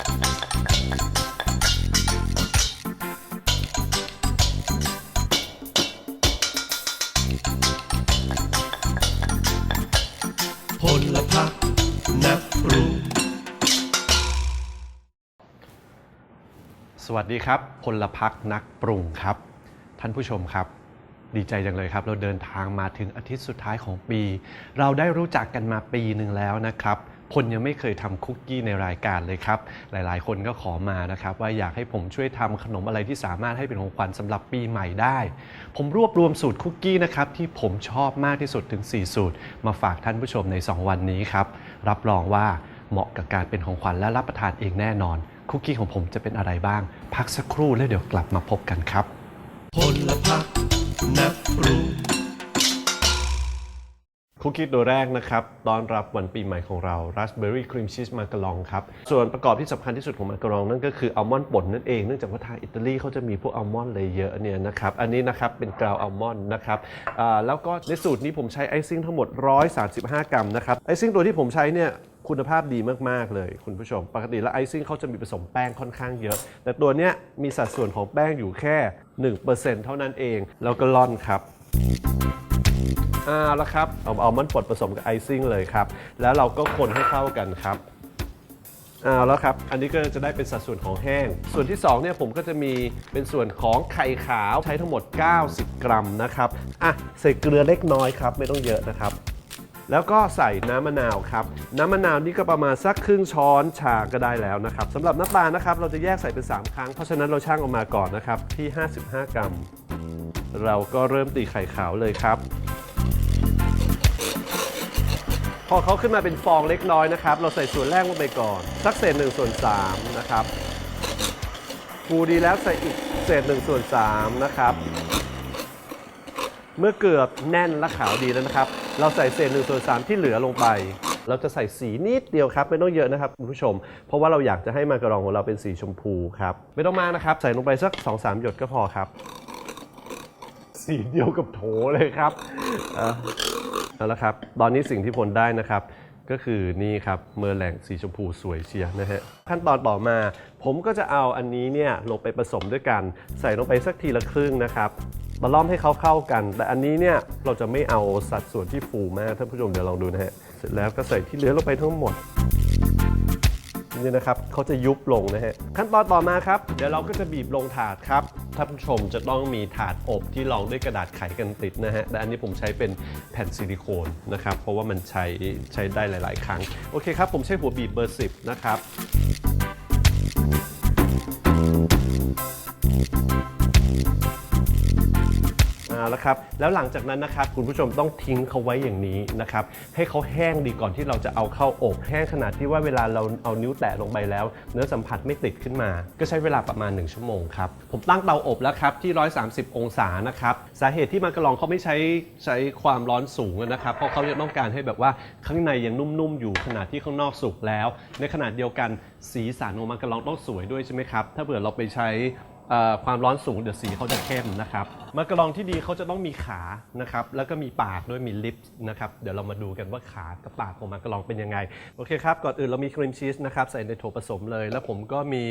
พลพักนักปรุงสวัสดีครับพลพักนักปรุงครับ ท่านผู้ชมครับ ดีใจจังเลยครับ เราเดินทางมาถึงอาทิตย์สุดท้ายของปี เราได้รู้จักกันมาปีหนึ่งแล้วนะครับ พลยังไม่เคยทำคุกกี้ในรายการเลยครับ หลายๆ คนก็ขอมานะครับ ว่าอยากให้ผมช่วยทำขนมอะไรที่สามารถให้เป็นของขวัญสำหรับปีใหม่ได้ ผมรวบรวมสูตรคุกกี้นะครับที่ผมชอบมากที่สุดถึง 4 สูตร มาฝากท่านผู้ชมใน 2 วันนี้ครับ รับรองว่าเหมาะกับการเป็นของขวัญและรับประทานเองแน่นอน คุกกี้ของผมจะเป็นอะไรบ้าง พักสักครู่แล้วเดี๋ยวกลับมาพบกันครับพลพักนักรุง คุกกี้ตัวแรกนะครับต้อนรับวันปีใหม่ของเรา Raspberry Cream Cheese Macaron ครับ ส่วนประกอบที่สำคัญที่สุดของมาการองนั่นก็คืออัลมอนด์ป่นนั่นเอง เนื่องจากว่าทางอิตาลีเขาจะมีพวกอัลมอนด์เลยเยอะเนี่ยนะครับ อันนี้นะครับเป็นกราวอัลมอนด์นะครับแล้วก็ในสูตรนี้ผมใช้ไอซิ่งทั้งหมด 135 กรัมนะครับ ไอซิ่งตัวที่ผมใช้เนี่ยคุณภาพดีมาก ๆ เลยคุณผู้ชม ปกติแล้วไอซิ่งเขาจะมีผสมแป้งค่อนข้างเยอะ แต่ตัวเนี้ยมีสัดส่วนของแป้งอยู่แค่ 1%เท่านั้นเอง แล้วก็ล่อนครับ เอาละครับ เอาเอามันปดผสมกับไอซิ่งเลยครับ แล้วเราก็คนให้เข้ากันครับเอาแล้วครับ อันนี้ก็จะได้เป็นสัดส่วนของแห้ง ส่วนที่2เนี่ยผมก็จะมีเป็นส่วนของไข่ขาวใช้ทั้งหมด 90 กรัมนะครับ อะ ใส่เกลือเล็กน้อยครับ ไม่ต้องเยอะนะครับ แล้วก็ใส่น้ำมะนาวครับ น้ำมะนาวนี่ก็ประมาณสักครึ่งช้อนชาก็ได้แล้วนะครับสำหรับน้ำตาลนะครับ เราจะแยกใส่เป็น 3 ครั้ง เพราะฉะนั้นเราช่างออกมาก่อนนะครับที่ 55 กรัม เราก็เริ่มตีไข่ขาวเลยครับ พอเขาขึ้นมาเป็นฟองเล็กน้อยนะครับ เราใส่ส่วนแรกลงไปก่อน สักเศษ1ส่วน3นะครับฟูดีแล้วใส่อีกเศษ1ส่วน3นะครับ เมื่อเกือบแน่นและขาวดีแล้วนะครับ เราใส่เศษ1ส่วน3ที่เหลือลงไป เราจะใส่สีนิดเดียวครับ ไม่ต้องเยอะนะครับคุณผู้ชม เพราะว่าเราอยากจะให้มาการองของเราเป็นสีชมพูครับ ไม่ต้องมากนะครับ ใส่ลงไปสัก2-3หยดก็พอครับ สีเดียวกับโถเลยครับ เอ่อเอาละครับ ตอนนี้สิ่งที่ผลได้นะครับ ก็คือนี่ครับเมอร์แหลงสีชมพูสวยเชียร์นะฮะขั้นตอนต่อมา ผมก็จะเอาอันนี้เนี่ยลงไปผสมด้วยกัน ใส่ลงไปสักทีละครึ่งนะครับมาล้อมให้เขาเข้ากัน แต่อันนี้เนี่ยเราจะไม่เอาสัดส่วนที่ฟูมากท่านผู้ชมเดี๋ยวลองดูนะฮะเสร็จแล้วก็ใส่ที่เหลือลงไปทั้งหมดนี่นะครับเขาจะยุบลงนะฮะขั้นตอนต่อมาครับ เดี๋ยวเราก็จะบีบลงถาดครับ ท่านผู้ชมจะต้องมีถาดอบที่รองด้วยกระดาษไขกันติดนะฮะแต่อันนี้ผมใช้เป็นแผ่นซิลิโคนนะครับ เพราะว่ามันใช้ใช้ได้หลาย ๆ ครั้ง โอเคครับ ผมใช้หัวบีบเบอร์ 10 นะครับ เอาละครับ แล้วหลังจากนั้นนะครับคุณผู้ชมต้องทิ้งเขาไว้อย่างนี้นะครับ ให้เขาแห้งดีก่อนที่เราจะเอาเข้าอบแห้งขนาดที่ว่าเวลาเราเอานิ้วแตะลงไปแล้ว เนื้อสัมผัสไม่ติดขึ้นมา ก็ใช้เวลาประมาณ 1 ชั่วโมงครับ ผมตั้งเตาอบแล้วครับที่ 130 องศานะครับ สาเหตุที่มากระลองเขาไม่ใช้ใช้ความร้อนสูงนะครับ เพราะเขาจะต้องการให้แบบว่าข้างในยังนุ่มๆอยู่ขนาดที่ข้างนอกสุกแล้ว ในขณะเดียวกันสีสันของมากระลองต้องสวยด้วยใช่ไหมครับ ถ้าเผื่อเราไปใช้ ความร้อนสูงเดี๋ยวสีเขาจะเข้มนะครับมากระลองที่ดีเขาจะต้องมีขานะครับแล้วก็มีปากด้วยมีลิปนะครับเดี๋ยวเรามาดูกันว่าขากับปากของมากระลองเป็นยังไงโอเคครับก่อนอื่นเรามีครีมชีสนะครับใส่ในโถผสมเลย แล้วผมก็มี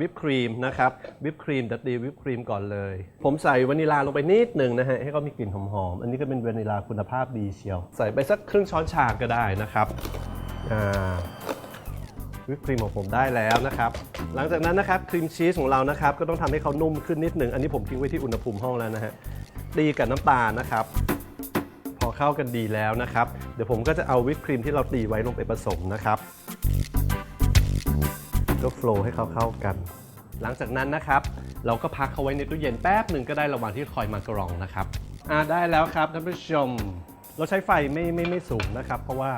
วิปครีมนะครับวิปครีมดัดดีวิปครีมก่อนเลย ผมใส่วานิลาลงไปนิดหนึ่งนะฮะให้เขามีกลิ่นหอมๆอันนี้ก็เป็นวานิลาคุณภาพดีเชียว ใส่ไปสักครึ่งช้อนชาก็ได้นะครับอ่า วิปครีมของผมได้แล้วนะครับ หลังจากนั้นนะครับครีมชีสของเรานะครับก็ต้องทำให้เขานุ่มขึ้นนิดหนึ่งอันนี้ผมทิ้งไว้ที่อุณหภูมิห้องแล้วนะฮะตีกับน้ำตาลนะครับ พอเข้ากันดีแล้วนะครับ เดี๋ยวผมก็จะเอาวิปครีมที่เราตีไว้ลงไปผสมนะครับก็โฟล์ให้เขาเข้ากัน หลังจากนั้นนะครับ เราก็พักเขาไว้ในตู้เย็นแป๊บหนึ่งก็ได้ระหว่างที่คอยมากรองนะครับอ่าได้แล้วครับท่านผู้ชม เราใช้ไฟไม่ไม่ไม่สูงนะครับ เพราะว่า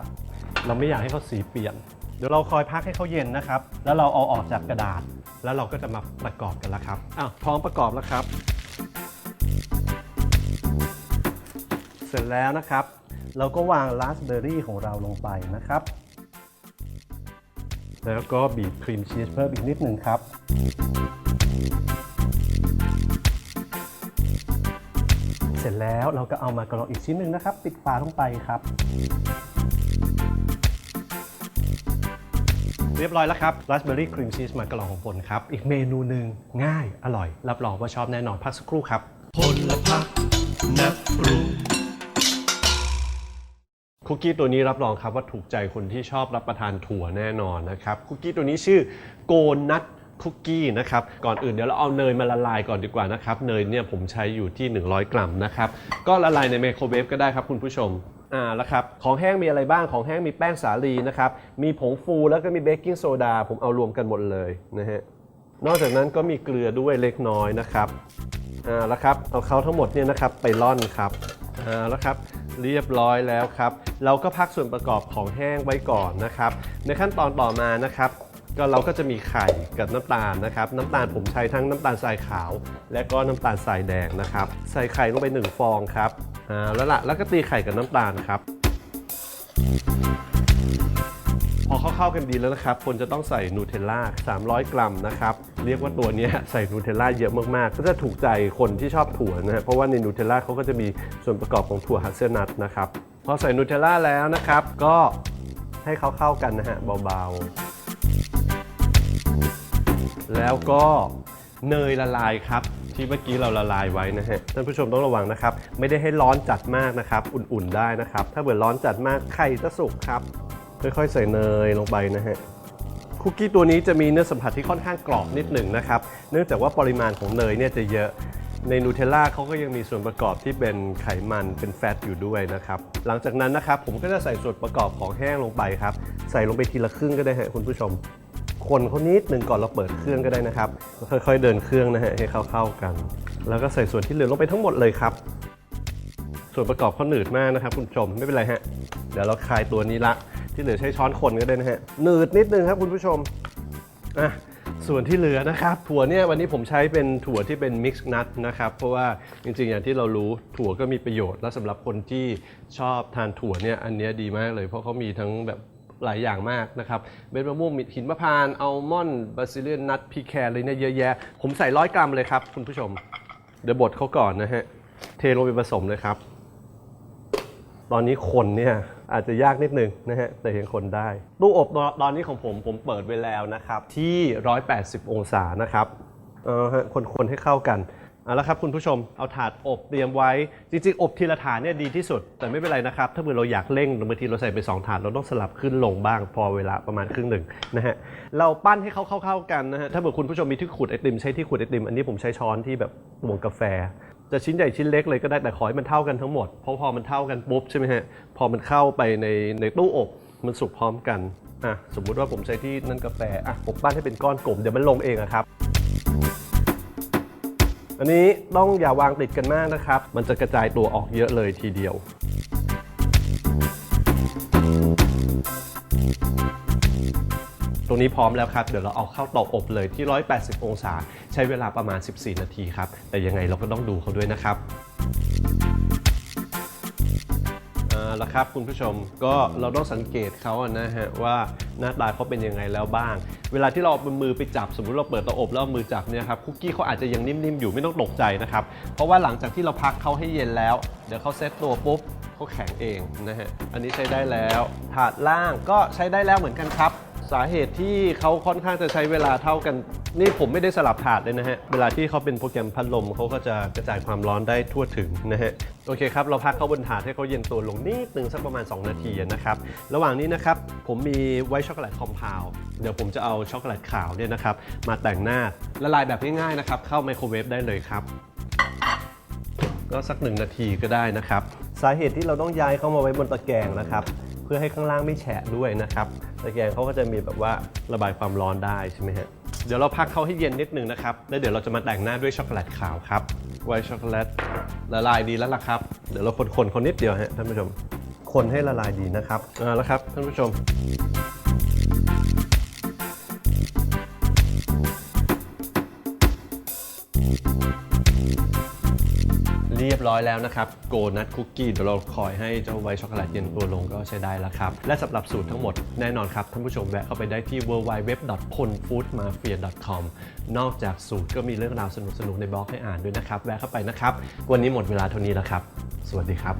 เราไม่อยากให้เขาสีเปลี่ยน เดี๋ยวเราคอยพักให้เขาเย็นนะครับ แล้วเราเอาออกจากกระดาษ แล้วเราก็จะมาประกอบกันแล้วครับอ้าวพร้อมประกอบแล้วครับ เสร็จแล้วนะครับ เราก็วางราสเบอร์รี่ของเราลงไปนะครับ แล้วก็บีบครีมชีสเพิ่มอีกนิดหนึ่งครับเสร็จแล้วเราก็เอามากรองอีกชิ้นหนึ่งนะครับ ปิดฝาลงไปครับ เรียบร้อยแล้วครับราสเบอร์รี่ครีมชีสมากระลองของผลครับ อีกเมนูหนึ่งง่ายอร่อย รับรองว่าชอบแน่นอนพักสักครู่ครับพลพักนักปรุงคุกกี้ตัวนี้รับรองครับว่าถูกใจคนที่ชอบรับประทานถั่วแน่นอนนะครับคุกกี้ตัวนี้ชื่อโกนัทคุกกี้นะครับก่อนอื่นเดี๋ยวเราเอาเนยมาละลายก่อนดีกว่านะครับเนยเนี่ยผมใช้อยู่ที่ 100 กรัมนะครับก็ละลายในไมโครเวฟก็ได้ครับคุณผู้ชม อ่าแล้วครับ ของแห้งมีอะไรบ้าง ของแห้งมีแป้งสาลีนะครับ มีผงฟูแล้วก็มีเบกกิ้งโซดา ผมเอารวมกันหมดเลยนะฮะ นอกจากนั้นก็มีเกลือด้วยเล็กน้อยนะครับ อ่าแล้วครับ เอาเขาทั้งหมดเนี่ยนะครับไปร่อนครับ อ่าแล้วครับเรียบร้อยแล้วครับ เราก็พักส่วนประกอบของแห้งไว้ก่อนนะครับ ในขั้นตอนต่อมานะครับ ก็เราก็จะมีไข่กับน้ำตาลนะครับ น้ำตาลผมใช้ทั้งน้ำตาลทรายขาว และก็น้ำตาลทรายแดงนะครับ ใส่ไข่ลงไปหนึ่งฟองครับอ่าแล้วละแล้วก็ตีไข่กับน้ำตาลครับ พอเข้าๆกันดีแล้วนะครับคนจะต้องใส่นูเทลล่า300 กรัมนะครับ เรียกว่าตัวนี้ใส่นูเทลล่าเยอะมากๆ ก็จะถูกใจคนที่ชอบถั่วนะฮะเพราะว่าในนูเทลล่าเขาก็จะมีส่วนประกอบของถั่วฮัสเซลนัทนะครับพอใส่นูเทลล่าแล้วนะครับ ก็ให้เขาเข้ากันนะฮะเบาๆ แล้วก็เนยละลายครับ ที่เมื่อกี้เราละลายไว้นะฮะท่านผู้ชมต้องระวังนะครับ ไม่ได้ให้ร้อนจัดมากนะครับ อุ่นๆได้นะครับ ถ้าเกิดร้อนจัดมากไข่จะสุกครับ ค่อยๆใส่เนยลงไปนะฮะคุกกี้ตัวนี้จะมีเนื้อสัมผัสที่ค่อนข้างกรอบนิดหนึ่งนะครับ เนื่องจากว่าปริมาณของเนยเนี่ยจะเยอะในนูเทลล่าเขาก็ยังมีส่วนประกอบที่เป็นไขมันเป็นแฟตอยู่ด้วยนะครับ หลังจากนั้นนะครับผมก็จะใส่ส่วนประกอบของแห้งลงไปครับ ใส่ลงไปทีละครึ่งก็ได้ฮะคุณผู้ชม คนเขานิดหนึ่งก่อนเราเปิดเครื่องก็ได้นะครับ ค่อยๆเดินเครื่องนะฮะให้เข้าๆกัน แล้วก็ใส่ส่วนที่เหลือลงไปทั้งหมดเลยครับ ส่วนประกอบเขาหนืดมากนะครับ คุณผู้ชมไม่เป็นไรฮะเดี๋ยวเราคลายตัวนี้ละ ที่เหลือใช้ช้อนคนก็ได้นะฮะหนืดนิดนึงครับคุณผู้ชมอะส่วนที่เหลือนะครับถั่วเนี่ยวันนี้ผมใช้เป็นถั่วที่เป็นมิกซ์นัทนะครับเพราะว่าจริงๆอย่างที่เรารู้ถั่วก็มีประโยชน์ และสำหรับคนที่ชอบทานถั่วเนี่ยอันนี้ดีมากเลย เพราะเขามีทั้งแบบ หลายอย่างมากนะครับเม็ดมะม่วงมีหินมะพร้าวอัลมอนด์บาซิเลียนนัทพีแคร์อะไรเนี่ยเยอะแยะ ผมใส่ร้อยกรัมเลยครับ คุณผู้ชม เดี๋ยวบดเขาก่อนนะฮะ เทลงไปผสมเลยครับ ตอนนี้คนเนี่ยอาจจะยากนิดนึงนะฮะ แต่ยังคนได้ตู้อบตอนตอนนี้ของผมผมเปิดไว้แล้วนะครับ ที่ 180 องศานะครับเออฮะคนๆให้เข้ากัน เอาละครับคุณผู้ชมเอาถาดอบเตรียมไว้ จริงๆ อบทีละถาดเนี่ยดีที่สุด แต่ไม่เป็นไรนะครับ ถ้าเกิดเราอยากเร่งบางทีเราใส่ไป 2 ถาดเราต้องสลับขึ้นลงบ้าง พอเวลาประมาณครึ่งหนึ่งนะฮะเราปั้นให้เขาเข้าๆกันนะฮะถ้าเกิดคุณผู้ชมมีที่ขูดไอติมใช้ที่ขูดไอติมอันนี้ผมใช้ช้อนที่แบบวงกาแฟ จะชิ้นใหญ่ชิ้นเล็กเลยก็ได้แต่ขอให้มันเท่ากันทั้งหมดเพราะพอมันเท่ากันปุ๊บใช่ไหมฮะพอมันเข้าไปในในตู้อบมันสุกพร้อมกันอะสมมุติว่าผมใช้ที่นั่นกาแฟอะผมปั้นให้เป็นก้อนกลมเดี๋ยวมันลงเองอะครับ อันนี้ต้องอย่าวางติดกันมากนะครับ มันจะกระจายตัวออกเยอะเลยทีเดียวตรงนี้พร้อมแล้วครับ เดี๋ยวเราเอาเข้าเตาอบเลยที่ 180 องศา ใช้เวลาประมาณ 14 นาทีครับ แต่ยังไงเราก็ต้องดูเขาด้วยนะครับ ละครับคุณผู้ชมก็เราต้องสังเกตเขาอะนะฮะว่าหน้าตาเขาเป็นยังไงแล้วบ้าง เวลาที่เราเอามือไปจับสมมุติเราเปิดเตาอบแล้วเอามือจับเนี่ยครับคุกกี้เขาอาจจะยังนิ่มๆอยู่ไม่ต้องตกใจนะครับเพราะว่าหลังจากที่เราพักเขาให้เย็นแล้ว เดี๋ยวเขาเซตตัวปุ๊บเขาแข็งเองนะฮะอันนี้ใช้ได้แล้วถาดล่างก็ใช้ได้แล้วเหมือนกันครับ สาเหตุที่เขาค่อนข้างจะใช้เวลาเท่ากัน นี่ผมไม่ได้สลับถาดเลยนะฮะ เวลาที่เขาเป็นโปรแกรมพัดลมเขาก็จะกระจายความร้อนได้ทั่วถึงนะฮะ โอเคครับ เราพักเขาบนถาดให้เขาเย็นตัวลงนิดนึงสักประมาณ 2 นาทีนะครับ ระหว่างนี้นะครับ ผมมีไวท์ช็อกโกแลตคอมเพลเดี๋ยวผมจะเอาช็อกโกแลตขาวเนี่ยนะครับ มาแต่งหน้าละลายแบบง่ายๆนะครับ เข้าไมโครเวฟได้เลยครับก็สักหนึ่งนาทีก็ได้นะครับ สาเหตุที่เราต้องย้ายเข้ามาไว้บนตะแกรงนะครับ เพื่อให้ข้างล่างไม่แฉะด้วยนะครับ ตะแกรงเขาก็จะมีแบบว่าระบายความร้อนได้ใช่ไหมฮะ เดี๋ยวเราพักเขาให้เย็นนิดนึงนะครับ แล้วเดี๋ยวเราจะมาแต่งหน้าด้วยช็อกโกแลตขาวครับ ไวท์ช็อกโกแลตละลายดีแล้วล่ะครับ เดี๋ยวเราคนๆคนนิดเดียวฮะท่านผู้ชม คนให้ละลายดีนะครับเอาละครับท่านผู้ชม ยบร้อยแล้วนะครับโกนัทคุกกี้เดี๋ยวเราคอยให้เจ้าไวท์ช็อกโกแลตเย็นตัวลงก็ใช้ได้แล้วครับ และสำหรับสูตรทั้งหมดแน่นอนครับ ท่านผู้ชมแวะเข้าไปได้ที่ www.polfoodmafia.com นอกจากสูตรก็มีเรื่องราวสนุกๆในบล็อกให้อ่านด้วยนะครับ แวะเข้าไปนะครับ วันนี้หมดเวลาเท่านี้แล้วครับ สวัสดีครับ